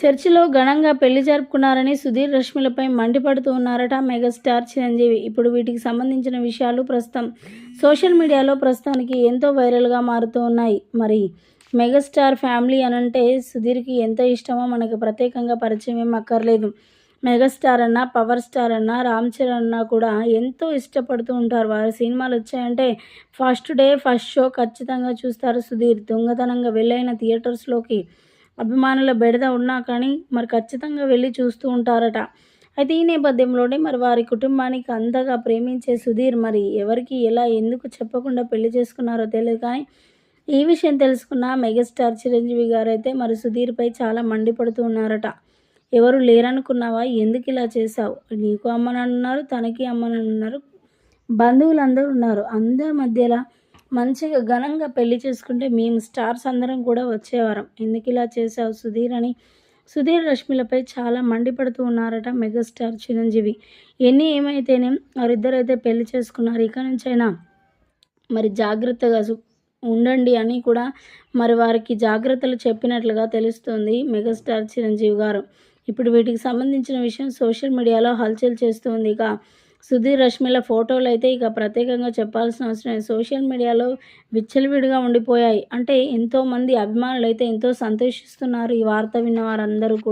చర్చిలో ఘనంగా పెళ్ళి జరుపుకున్నారని సుధీర్ రష్మిలపై మండిపడుతూ ఉన్నారట మెగాస్టార్ చిరంజీవి. ఇప్పుడు వీటికి సంబంధించిన విషయాలు ప్రస్తుతం సోషల్ మీడియాలో ప్రస్తుతానికి ఎంతో వైరల్గా మారుతూ ఉన్నాయి. మరి మెగాస్టార్ ఫ్యామిలీ అనంటే సుధీర్కి ఎంత ఇష్టమో మనకు ప్రత్యేకంగా పరిచయం ఏం అక్కర్లేదు. మెగాస్టార్ అన్న పవర్ స్టార్ అన్న రామ్ చరణ్ అన్న కూడా ఎంతో ఇష్టపడుతూ ఉంటారు. వారి సినిమాలు వచ్చాయంటే ఫస్ట్ డే ఫస్ట్ షో ఖచ్చితంగా చూస్తారు సుధీర్. దొంగతనంగా వెళ్ళైన థియేటర్స్లోకి అభిమానుల బెడద ఉన్నా కానీ మరి ఖచ్చితంగా వెళ్ళి చూస్తూ ఉంటారట. అయితే ఈ నేపథ్యంలోనే మరి వారి కుటుంబానికి అంతగా ప్రేమించే సుధీర్ మరి ఎవరికి ఎలా ఎందుకు చెప్పకుండా పెళ్ళి చేసుకున్నారో తెలియదు కానీ ఈ విషయం తెలుసుకున్న మెగాస్టార్ చిరంజీవి గారు అయితే మరి సుధీర్పై చాలా మండిపడుతూ ఉన్నారట. ఎవరు లేరనుకున్నావా? ఎందుకు ఇలా చేశావు? నీకు అమ్మనన్నారు తనకి అమ్మనన్నారు బంధువులందరూ ఉన్నారు. అందరి మధ్యలో మంచిగా ఘనంగా పెళ్ళి చేసుకుంటే మేము స్టార్స్ అందరం కూడా వచ్చేవారం. ఎందుకు ఇలా చేశావు సుధీర్ అని. సుధీర్ రష్మిలపై చాలా మండిపడుతూ ఉన్నారట మెగాస్టార్ చిరంజీవి. ఎన్ని ఏమైతేనే వారిద్దరు అయితే పెళ్ళి చేసుకున్నారు. ఇక నుంచైనా మరి జాగ్రత్తగా ఉండండి అని కూడా మరి వారికి జాగ్రత్తలు చెప్పినట్లుగా తెలుస్తుంది మెగాస్టార్ చిరంజీవి గారు. ఇప్పుడు వీటికి సంబంధించిన విషయం సోషల్ మీడియాలో హల్చల్ చేస్తుంది. ఇక సుధీర్ రష్మిల ఫోటోలు అయితే ఇక ప్రత్యేకంగా చెప్పాల్సిన అవసరం సోషల్ మీడియాలో విచ్చలవిడిగా ఉండిపోయాయి. అంటే ఎంతోమంది అభిమానులు అయితే ఎంతో సంతోషిస్తున్నారు. ఈ వార్త విన్న వారందరూ కూడా.